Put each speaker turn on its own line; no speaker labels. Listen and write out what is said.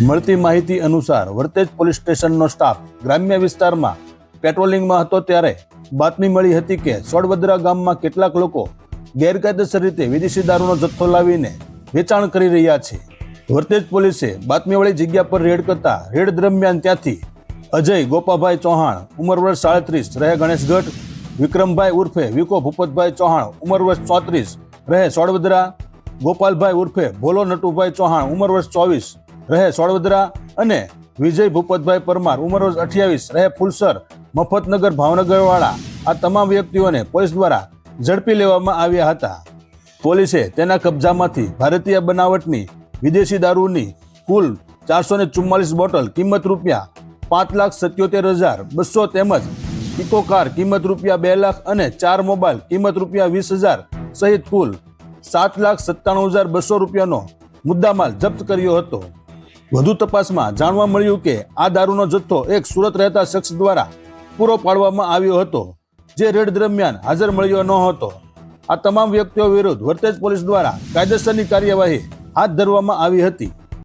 મળતી માહિતી અનુસાર વર્તેજ પોલીસ સ્ટેશનનો સ્ટાફ ગ્રામ્ય વિસ્તારમાં પેટ્રોલિંગમાં હતો ત્યારે બાતમી મળી હતી કે સોડવદરા ગામમાં કેટલાક લોકો ગેરકાયદેસર રીતે વિદેશી દારૂનો જથ્થો લાવીને વેચાણ કરી રહ્યા છે. વર્તેજ પોલીસે બાતમીવાળી જગ્યા પર રેડ કરતા રેડ દરમિયાન ત્યાંથી અજય ગોપાભાઈ ચૌહાણ ઉંમર વર્ષ સાડત્રીસ, રહે ગણેશગઢ વિક્રમભાઈ ઉર્ફે વિકો ભૂપતભાઈ ચૌહાણ ઉંમર વર્ષ ચોત્રીસ, રહે સોડવદરા ગોપાલભાઈ ઉર્ફે ભોલો નટુભાઈ ચૌહાણ ઉંમર વર્ષ ચોવીસ રહે સોળવદરા અને વિજય ભૂપતભાઈ પરમાર, ઉંમર વર્ષ અઠ્યાવીસ, રહે ફુલસર, મફતનગર, ભાવનગરવાળા. આ તમામ વ્યક્તિઓને પોલીસ દ્વારા ઝડપી લેવામાં આવ્યા હતા. પોલીસે તેના કબજામાંથી ભારતીય બનાવટની વિદેશી દારૂની કુલ ચારસો ને ચુમ્માલીસ બોટલ કિંમત રૂપિયા પાંચ લાખ સત્યોતેર હજાર બસો તેમજ ઇકો કાર કિંમત રૂપિયા બે લાખ અને ચાર મોબાઈલ કિંમત રૂપિયા વીસ હજાર સહિત કુલ સાત લાખ સત્તાણું હજાર બસો રૂપિયાનો મુદ્દામાલ જપ્ત કર્યો હતો. વધુ તપાસમાં જાણવા મળ્યું કે આ દારૂનો જથ્થો એક સુરત રહેતા શખ્સ દ્વારા પૂરો પાડવામાં આવ્યો હતો, જે રેડ દરમિયાન હાજર મળ્યો ન હતો આ તમામ વ્યક્તિઓ વિરુદ્ધ વર્તેજ પોલીસ દ્વારા કાયદેસરની કાર્યવાહી હાથ ધરવામાં આવી હતી.